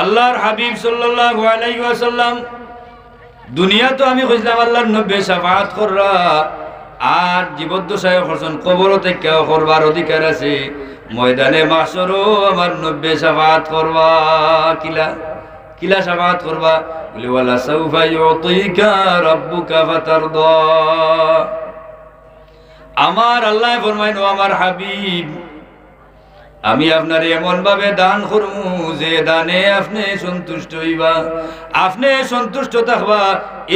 আল্লাহর হাবিব ওয়াসাল্লাম, দুনিয়া তো আমি কইছিলাম আল্লাহর নব্বে সাফাত আর জীবদ্দশায় খরচন কবর থেকে করবার অধিকার আছে। ময়দানে মাসরও আমার নব্বে সাফাত করবা, কিলা কিলা সাফাত করবা? বলি, ওয়ালা সাউফা ইউতিকা রাব্বুকা ফাতারদা। আমার আল্লাহ ফরমাইন আমার হাবিব আমি আপনার এমন ভাবে দান করমু যে দানে আপনি সন্তুষ্ট হইবা। আপনি সন্তুষ্ট থাকবা,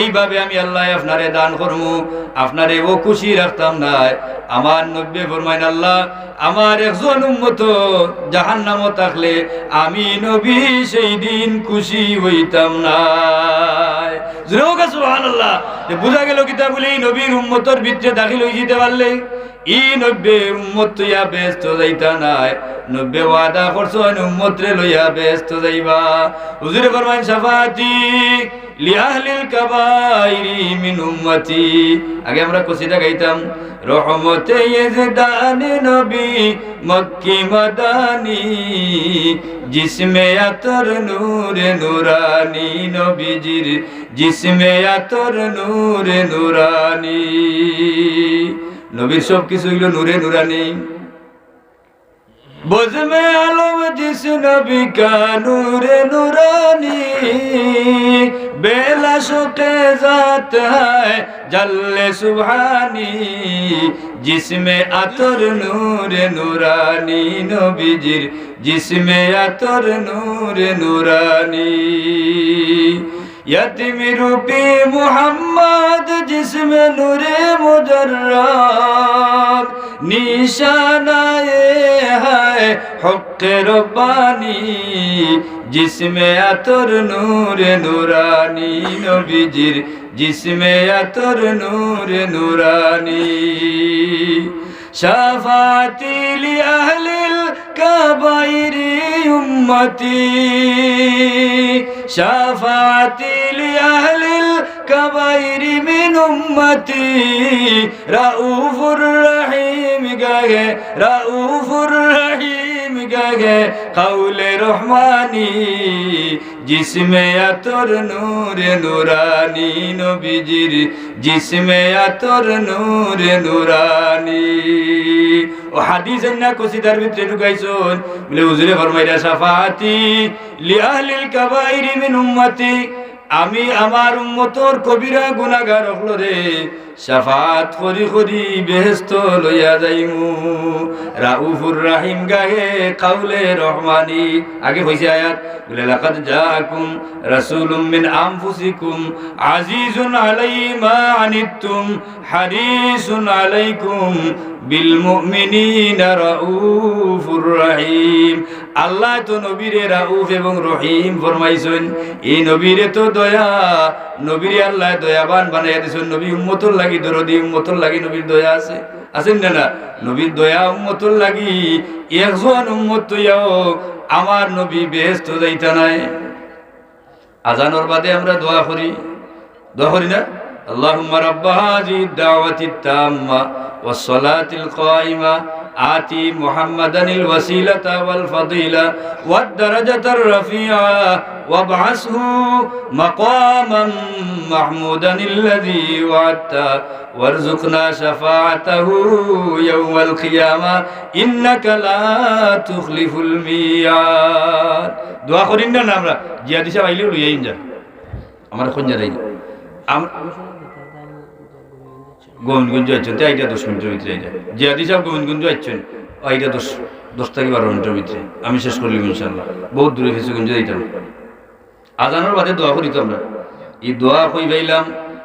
এইভাবে আমি আল্লাহ আপনারে দান করমু আপনারে ও খুশি রাখতাম না। আমার নব্বে ফরমাইন, আল্লাহ, আমার একজন উম্মত জাহান নামও থাকলে আমি নবী সেই দিন খুশি হইতাম না। বুঝা গেল কিতা বলি নবীর উম্মতর ভিতরে দাখিল হয়ে যেতে পারলে। ই নব্বে উম্মত তুইয়া ব্যস্ত যাইতা নাই। নব্বে ওয়াদা করছ উম্মত রে লইয়া ব্যস্ত যাইবা। হুজুরে ফরমান শাফাতি লিআহলিল কাবাইরি মিন উম্মতি। আগে আমরা কসিদা গাইতাম, রহমতে ইজদানে নবী, মক্কি মাদানি, জিসমে আতর নূরে নুরানি নবীজির, জিসমে আতর নূরে নুরানি। নবীর সব কিছু হইল নূরে নুরানি। বজমে আলম জিস নবী কা নূরে নুরানি। বেলা শোকে জাত জল্লে সুবহানি। জিসমে আতর নূরে নুরানি নবীজির। জিসমে আতর নূরে নুরানি। یتیم روپی محمد جسم نور مجرد نشانہ ہے حق ربانی জিসমে আতর নূরে নুরানি নবীজির জিসমে আতর নূরে নুরানি شفاعتي لأهل الكبائر أمتي شفاعتي لأهل الكبائر من أمتي رؤوف الرحيم جاه رؤوف الرحيم جاه قول رحماني জিসমে আতর নূরে নুরানি নবীজির জিসমে আতর নূরে নুরানি ও হাদিস না কুসিদার ভিতরে ঢুকাইছুন। বলে হুজুরে ফরমাইরা সাফাতি লিআহলিল কাবাইরি মিন উম্মতি। আমি আমার উম্মতর কবিরা গুনাহগার হলো রে। শাফাত করি করি বেহেস্ত লইয়া যাইমু। রাউফুর রাহিম গাহে কাউলে রহমানি। আগে হইছে আয়াত, বলে, লাকাদ জাআকুম রাসূলুম মিন আনফুসিকুম আজিজুন আলাইহি মা আনিতুম হারিসুন আলাইকুম বিল মুমিনিনা রাউফুর রহিম। আল্লাহ তো নবীরে রাউফ এবং রহিম ফরমাইছেন। এই নবীরে তো দয়া, নবীরে আল্লাহ দয়াবান বানাইয়া দিছেন। নবী উম্মতুল লাগি, দরদি উম্মতুল লাগি নবীর দয়া আছে। আছেন না না? নবীর দয়া উম্মতুল লাগি, একজন উম্মত তৈয়াও আমার নবী বেহেস্ত যাইতা নাই। আজানোর বাদে আমরা দোয়া করি। দোয়া করি না? اللهم رب هذه الدعوة التامة والصلاة القائمة. آتي محمدا الوسيلة والفضيلة والدرجة الرفيعة وابعثه مقاما محمودا الذي وعدته وارزقنا شفاعته يوم القيامة. إنك لا تخلف الميعاد. دعا خورينا نعم, نعم. جيادي شاو ايلو ليين جا أمر خون جا গোবিন্দগঞ্জ আছেন তো এইটা দশ মিনিটের ভিতরে এইটা জিয়াদি সাহেব গোবিন্দগঞ্জ আছেন এইটা দশ দশ থেকে বারো মিনিটের ভিতরে আমি শেষ করলাম ইনশাল্লাহ বহুত দূরে ফেসে গুঞ্জ এইটা। আজানোর বাদে দোয়া করি তো আমরা। এই দোয়া কই পাইলাম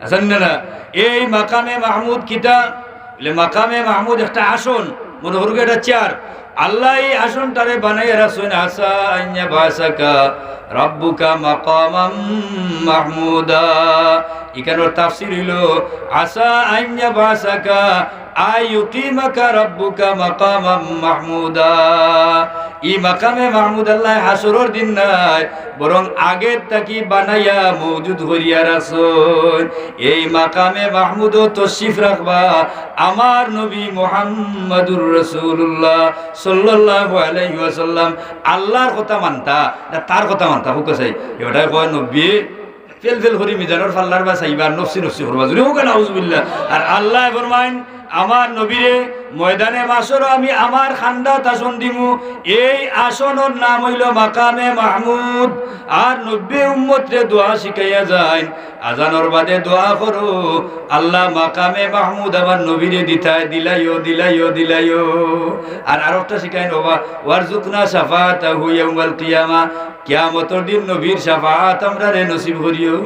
আছেন এই মাকামে মাহমুদ কিতা? বলে মাকামে মাহমুদ একটা আসন মনে করুক এটা চেয়ার আল্লাহ এই আসনটারে বানাই রাখছেন আসা আইয়া রব্বুকা মাকামাম মাহমুদা। এখানে তাফসির হইল আসা আইয়া বাসাকা রব্বুকা মাহমুদা। ই মাকামে মাহমুদ আল্লাহ দিন নাই, বরং আগের তাকি বানাইয়া মৌজুদ হইয়া রাসুন এই মাকামে মাহমুদ তশিফ রাখবা, আমার নবী মোহাম্মদুর রসুল্লাহ সাল্লাল্লাহু আলাইহি ওয়াসাল্লাম, আল্লাহর কথা মানতা, না তার কথা মানতা হুক চাই এবারে কয় নবী, ফেল ফেল করি মিজানোর ফাল্লার বা সাইবার নফসি নফসি করবা যদি হোক না আর আল্লাহ ফরমাইন আমার নবীরে ময়দানে মাসর আমি আমার খান্দাত আসন দিমু। এই আসনের নাম হইল মাকামে মাহমুদ। আর নব্বে উম্মতরে দোয়া শিখাইয়া যায় আজানোর বাদে দোয়া করো, আল্লাহ মাকামে মাহমুদ আমার নবীরে দিতায় দিলাইও দিলাইও দিলাইও। আর আরেকটা শিখাই নবা ওয়ারজুকনা সাফাত হুইয়াউমাল কিয়ামা। কিয়ামতর দিন নবীর সাফাত আমরা রে নসিব করিও।